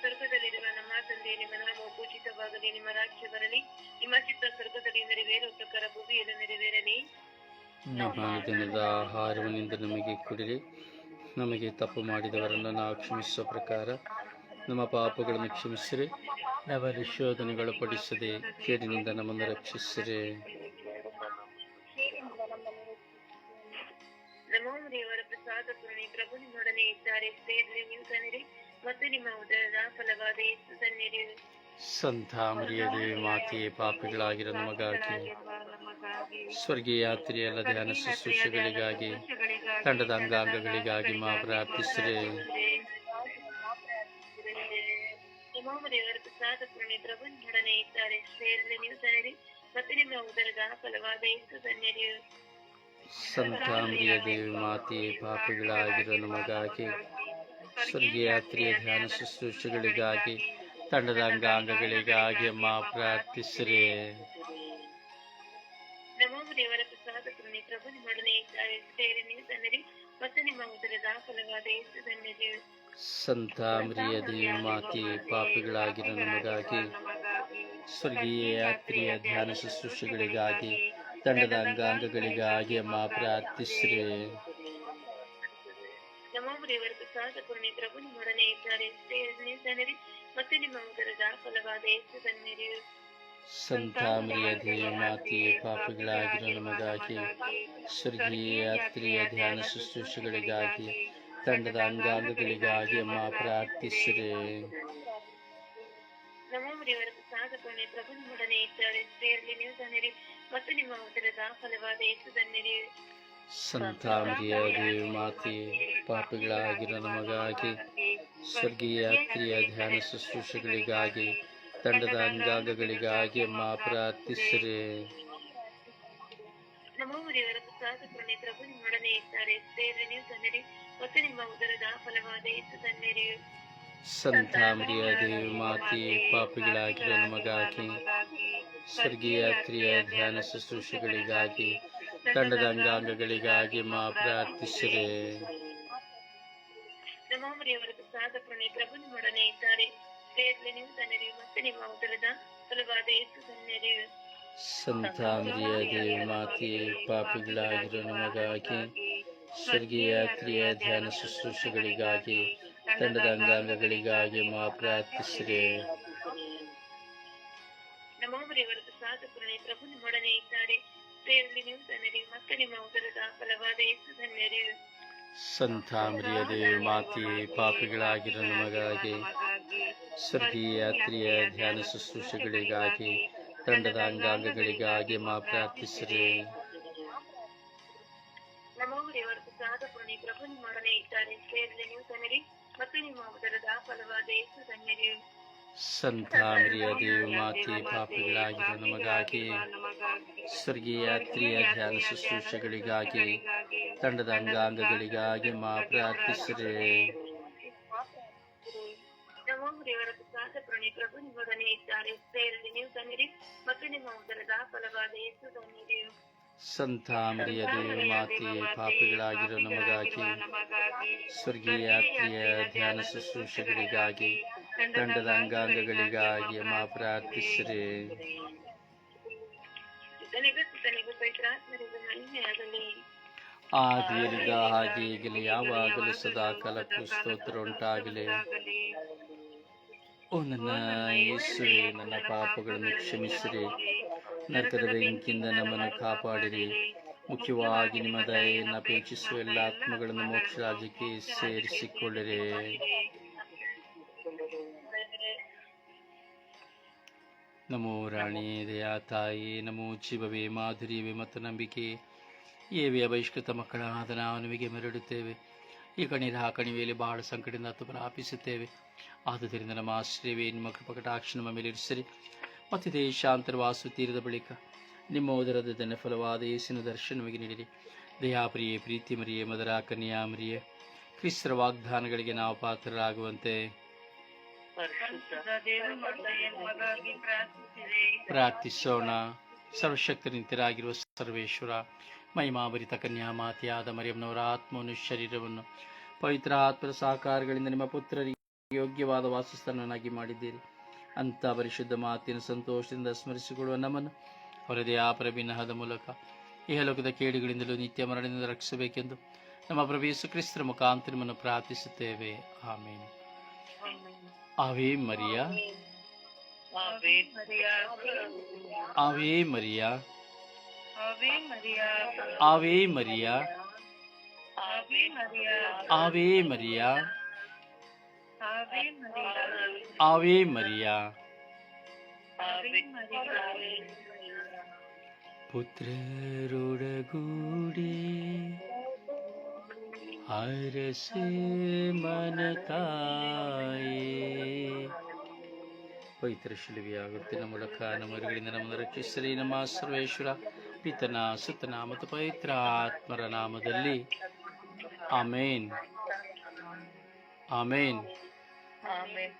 ಸ್ವರ್ಗದಲ್ಲಿರುವ ನಮ್ಮ ತಂದೆ ನಿಮ್ಮ ನಾಮ ಪೂಜಿತವಾಗಲಿ ನಿಮ್ಮ ರಾಜ್ಯ ಬರಲಿ. ನಿಮ್ಮ ಚಿತ್ತ ಸ್ವರ್ಗದಲ್ಲಿ ನೆರವೇರುವ ಪ್ರಕಾರ ಭೂಮಿಯಲ್ಲಿ ನೆರವೇರಲಿ. ನಮ್ಮ ದಿನದ ಆಹಾರವನ್ನಿಂದ ನಮಗೆ ಕೊಡಿರಿ. ನಮಗೆ ತಪ್ಪು ಮಾಡಿದವರನ್ನು ನಾವು ಕ್ಷಮಿಸುವ ಪ್ರಕಾರ ನಮ್ಮ ಪಾಪಗಳನ್ನು ಕ್ಷಮಿಸಿರಿ. ನಮ್ಮ ಶೋಧನೆಗಳು ಪಡಿಸದೆ ಕೇಡಿನಿಂದ ನಮ್ಮನ್ನು ರಕ್ಷಿಸಿರಿ. ಮತ್ತು ನಿಮ್ಮ ಉದರದ ಫಲವಾದ ಯೇಸು ಧನ್ಯರು ಸಂತ ಮರಿಯ ದೇವಿ ಮಾತೆಯೇ ಪಾಪಿಗಳಾಗಿರೋ ನಮಗಾಗಿ, ಸ್ವರ್ಗೀಯ ಯಾತ್ರೆಯಲ್ಲ ಧ್ಯಾನ ಶುಶ್ರೂಷೆಗಳಿಗಾಗಿ, ತಂಡದ ಅಂಗಾಂಗಗಳಿಗಾಗಿ ಮಾ ಪ್ರಾರ್ಥಿಸಿದೆ ನಮೋ ದೇವರ ಪ್ರಸಾದ ಪೂರ್ಣಿ ಪ್ರಭು ನಿಮ್ಮೊಡನೆ ಇದ್ದಾರೆ ಸ್ತ್ರೀಯರಲ್ಲಿ ನೀವು ಧನ್ಯರಿ ಮತ್ತು ನಿಮ್ಮ ಉದರದ ಫಲವಾದ ಯೇಸು ಧನ್ಯರು ಸಂತ ಮರಿಯ ದೇವಿ ಮಾತೆಯೇ ಪಾಪಿಗಳಾಗಿರೋ ನಮಗಾಗಿ, ಸ್ವರ್ಗೀಯ ಯಾತ್ರೆಯ ಧ್ಯಾನ ಶುಶ್ರೂಷೆಗಳಿಗಾಗಿ ತಂಡದ ಅಂಗಾಂಗಗಳಿಗಾಗಿ ಮಾ ಪ್ರಾರ್ಥಿಸಿರಿ. ದೇವರ ಪ್ರಸಾದ ಪೂರ್ಣಿ ಪ್ರಭು ನಿಮ್ಮೊಡನೆ ಇದ್ದಾರೆ ನೀವು ಧನ್ಯರಿ ಮತ್ತು ನಿಮ್ಮ ಉದರದ ಫಲವಾದ ಯೇಸು ಧನ್ಯರು ಸಂತ ಮರಿಯ ದೇವಿ ಮಾತೆ ಪಾಪಿಗಳಾಗಿರೋ ನಮಗಾಗಿ ಸ್ವರ್ಗೀಯ ಯಾತ್ರೆಯ ಧ್ಯಾನ ಶುಶ್ರೂಷೆಗಳಿಗಾಗಿ ತಂಡದ ಅಂಗಾಂಗಗಳಿಗಾಗಿ ಮಾ ಪ್ರಾರ್ಥಿಸಿರಿ. ನಮೋ ದೇವರ ಪ್ರಸಾದ ಪ್ರಭು ನಿಮ್ಮೊಡನೆ ಇದ್ದಾರೆ ಮತ್ತು ನಿಮ್ಮ ಉದರದ ಫಲವಾದ ಯೇಸು ಧನ್ಯರು ಸಂತ ಮರಿಯ ದೇವಿ ಮಾತೆಯೇ ಪಾಪಿಗಳಾಗಿರೋ ನಮಗಾಗಿ ಸ್ವರ್ಗೀಯ ಯಾತ್ರೆಯ ಧ್ಯಾನ ಶುಶ್ರೂಷೆಗಳಿಗಾಗಿ ತಂಡದ ಅಂಗಾಂಗಗಳಿಗಾಗಿ ಮಾ ಪ್ರಾರ್ಥಿಸಿರಿ. ನಮೋ ದೇವರ ಪ್ರಸಾದ ಪೂರ್ಣಿ ಪ್ರಭು ನಿಮ್ಮೊಡನೆ ಇದ್ದಾರೆ. ಸ್ತ್ರೀಯಲ್ಲಿ ನೀವು ತನ್ನಿರಿ ಮತ್ತು ನಿಮ್ಮ ಉದರದ ಫಲವಾದ ಯೇಸು ಧನ್ಯರು ಸಂತ ಮರಿಯ ದೇವಿ ಮಾತೆ ಪಾಪಿಗಳಾಗಿರೋ ನಮಗಾಗಿ ಸ್ವರ್ಗೀಯ ಯಾತ್ರೆಯ ಧ್ಯಾನ ಶುಶ್ರೂಷೆಗಳಿಗಾಗಿ ತಂಡದ ಅಂಗಾಂಗಗಳಿಗಾಗಿ ಮಾ ಪ್ರಾರ್ಥಿಸಿರಿ. ಸಂತಾಂಬಿಯ ಪ್ರಭು ನಿಮ್ಮೊಡನೆ ಇದ್ದಾರೆ. ನೀವು ಮತ್ತು ನಿಮ್ಮ ಉದರದ ಫಲವಾದ ಇತ್ತು ದೇವಿ ಮಾತೆ ಪಾಪಿಗಳಾಗಿರೋ ನಮಗಾಗಿ ಸ್ವರ್ಗೀಯ ಯಾತ್ರೆಯ ಧ್ಯಾನ ಶುಶ್ರೂಷೆಗಳಿಗಾಗಿ ತಂಡದ ಅಂಗಾಂಗಗಳಿಗಾಗಿ ಮಾ ಪ್ರಾರ್ಥಿಸಿರಿ. ನಮೋ ದೇವರ ಪ್ರಭು ನಿಮ್ಮೊಡನೆ ಇದ್ದಾರೆ. ಸ್ತ್ರೀಯರಲ್ಲಿ ನೀವು ಧನ್ಯರು ಮತ್ತು ನಿಮ್ಮ ಉದರದ ಫಲವಾದ ಯೇಸು ಸಂತ ದೇವಿ ಮಾತೆಯೇ ಪಾಪಿಗಳಾಗಿರೋ ನಮಗಾಗಿ ಸ್ವರ್ಗೀಯ ಯಾತ್ರೆಯ ಧ್ಯಾನ ಶುಶ್ರೂಷೆಗಳಿಗಾಗಿ ತಂಡದ ಅಂಗಾಂಗಗಳಿಗಾಗಿ ಮಾ ಪ್ರಾರ್ಥಿಸಿರಿ. ನಮೋ ದೇವರ ಪ್ರಭು ನಿಮ್ಮೊಡನೆ ಇದ್ದಾರೆ. ಸ್ತ್ರೀಯರಲ್ಲಿ ನಿಮ್ಮ ಮತ್ತು ನಿಮ್ಮ ಉದರದ ಫಲವಾದ ಯೇಸು ಧನ್ಯರು. ಸಂತ ಮರಿಯ ದೇವಿ ಮಾತಿ ಪಾಪಿಗಳಾಗಿರೋ ನಮಗಾಗಿ. ಯಾತ್ರೆಯ ಧ್ಯಾನ ಶುಶ್ರೂಷೆಗಳಿಗಾಗಿ ತಂಡದ ಅಂಗಾಂಗಗಳಿಗಾಗಿ ಮಾ ಪ್ರಾರ್ಥಿಸಿರಿ. ಪ್ರಭು ನಿಮ್ಮೊಡನೆ ಇದ್ದಾರೆ. ಸ್ತ್ರೀಯರಲ್ಲಿ ನೀವು ಧನ್ಯರಿ ಮತ್ತು ನಿಮ್ಮ ಉದರದ ಫಲವಾದ ಯೇಸು ಧನ್ಯರು. ಸಂತ ಮರಿಯ ದೇವಿ ಮಾತೆ ಪಾಪಿಗಳಾಗಿರೋ ನಮಗಾಗಿ ಸ್ವರ್ಗೀಯ ಯಾತ್ರೆಯ ಧ್ಯಾನ ಶುಶ್ರೂಷೆಗಳಿಗಾಗಿ, ತಂಡದ ಅಂಗಾಂಗಗಳಿಗಾಗಿ ಮಾ ಪ್ರಾರ್ಥಿಸಿರಿ. ಪ್ರಭು, ನಿಮ್ಮೊಡನೆ ಇದ್ದಾರೆ. ಮತ್ತು ನಿಮ್ಮ ಉದರದ ಫಲವಾದ ಯೇಸು ಧನ್ಯರು ಸಂತ ಮರಿಯ ದೇವ ಮಾತೆಯೇ ಪಾಪಿಗಳಾಗಿರೋ ನಮಗಾಗಿ, ಸ್ವರ್ಗೀಯ ಆತ್ಮೀಯ ಧ್ಯಾನ ಶುಶ್ರೂಷೆಗಳಿಗಾಗಿ ದಂಡದ ಅಂಗಾಂಗಗಳಿಗಾಗಿ ಅಮ್ಮ ಪ್ರಾರ್ಥಿಸಿರಿ. ಆದಿಯಲ್ಲಿದ್ದ ಹಾಗೆ ಈಗಲೇ ಯಾವಾಗಲೂ ಸದಾ ಕಾಲಕ್ಕೂ ಸ್ತೋತ್ರ ಉಂಟಾಗಲಿ. ಓ, ನನ್ನ ಯೇಸುವೆ ನನ್ನ ಪಾಪಗಳನ್ನು ಕ್ಷಮಿಸಿರಿ. ನರಕದ ಬೆಂಕಿಯಿಂದ ನಮ್ಮನ್ನು ಕಾಪಾಡಿರಿ. ಮುಖ್ಯವಾಗಿ ನಿಮ್ಮ ದಯೆಯನ್ನು ಅಪೇಕ್ಷಿಸುವ ಎಲ್ಲ ಆತ್ಮಗಳನ್ನು ಮೋಕ್ಷ ರಾಜ್ಯಕ್ಕೆ ಸೇರಿಸಿಕೊಳ್ಳಿರಿ. ನಮೋ ರಾಣಿ, ದಯಾ ತಾಯಿ, ನಮೋ ಜೀವವೇ, ಮಾಧುರ್ಯವೇ ಮತ್ತು ನಂಬಿಕೆ. ಏವೆ ಬಹಿಷ್ಕೃತ ಮಕ್ಕಳಾದ ನಾವು ನಮಗೆ ಮೆರಡುತ್ತೇವೆ ಈ ಕಣಿರ ಆ ಕಣಿವೆಯಲ್ಲಿ ಬಹಳ ಸಂಕಟದಿಂದ ಹತ್ತು ಪ್ರಾಪಿಸುತ್ತೇವೆ ಆದುದರಿಂದ ನಮ್ಮ ಆಶ್ರಯವೇ ನಿಮ್ಮ ಕೃಪಕಟಾಕ್ಷ ನಮ್ಮ ಮೇಲೆ ಇರಿಸಿರಿ. ಮತ್ತು ದೇಶಾಂತರ ವಾಸು ತೀರದ ಬಳಿಕ ನಿಮ್ಮ ಉದರದ ಧನಫಲವಾದ ಯೇಸಿನ ದರ್ಶನ ನಮಗೆ ನೀಡಿರಿ. ದಯಾಪ್ರಿಯೆ ಪ್ರೀತಿ ಮರಿಯೇ ಮದರ ಕನ್ಯಾ ಮರಿಯ ಕ್ರಿಸ್ತರ ವಾಗ್ದಾನಗಳಿಗೆ ನಾವು ಪಾತ್ರರಾಗುವಂತೆ ಪ್ರಾರ್ಥಿಸೋಣ. ಸರ್ವಶಕ್ತಿ ನಿಂತರಾಗಿರುವ ಸರ್ವೇಶ್ವರ, ಮಹಿಮಾಭರಿತ ಕನ್ಯಾ ಮಾತೆಯಾದ ಮರಿಯಮ್ಮನವರ ಆತ್ಮವನ್ನು, ಶರೀರವನ್ನು, ಪವಿತ್ರ ಆತ್ಮರ ಸಹಕಾರಗಳಿಂದ ನಿಮ್ಮ ಪುತ್ರರಿಗೆ ಯೋಗ್ಯವಾದ ವಾಸಸ್ಥಾನನಾಗಿ ಮಾಡಿದ್ದೀರಿ. ಅಂತ ಪರಿಶುದ್ಧ ಮಾತಿನ ಸಂತೋಷದಿಂದ ಸ್ಮರಿಸಿಕೊಳ್ಳುವ ನಮ್ಮನ್ನು ಹೊರದೇ ಆ ಪ್ರಭಿನಹದ ಮೂಲಕ ಇಹಲೋಕದ ಕೇಡುಗಳಿಂದಲೂ ನಿತ್ಯ ಮರಣದಿಂದ ರಕ್ಷಿಸಬೇಕೆಂದು ನಮ್ಮ ಪ್ರಭು ಯೇಸು ಕ್ರಿಸ್ತರ ಮುಖಾಂತರ ನಿಮ್ಮನ್ನು ಪ್ರಾರ್ಥಿಸುತ್ತೇವೆ. ಆಮೇನು. ಆವೇ ಮರಿಯಾ. ಆವೇ ಮರಿಯಾ. ಆವೇ ಮರಿಯಾ. ಆವೇ ಮರಿಯಾ. ಆವೇ ಮರಿಯಾ ಪುತ್ರರೊಡಗೂಡಿ ಹರಸೆ ಮನತಾಯೇ ಪವಿತ್ರ ಶಿಲುವೆಯಾಗುತ್ತಿನ ಮೂಲಕ ನಮ್ಮರುಗಳಿಂದ ನಮ್ಮನ್ನು ರಕ್ಷಿಸಲಿ ನಮ್ಮ ಸರ್ವೇಶ್ವರ ಪಿತನ ಸುತನ ಮತ್ತು ಪವಿತ್ರ ಆತ್ಮರ ನಾಮದಲ್ಲಿ ಆಮೇನ್ ಆಮೇನ್ ಆಮೇನ್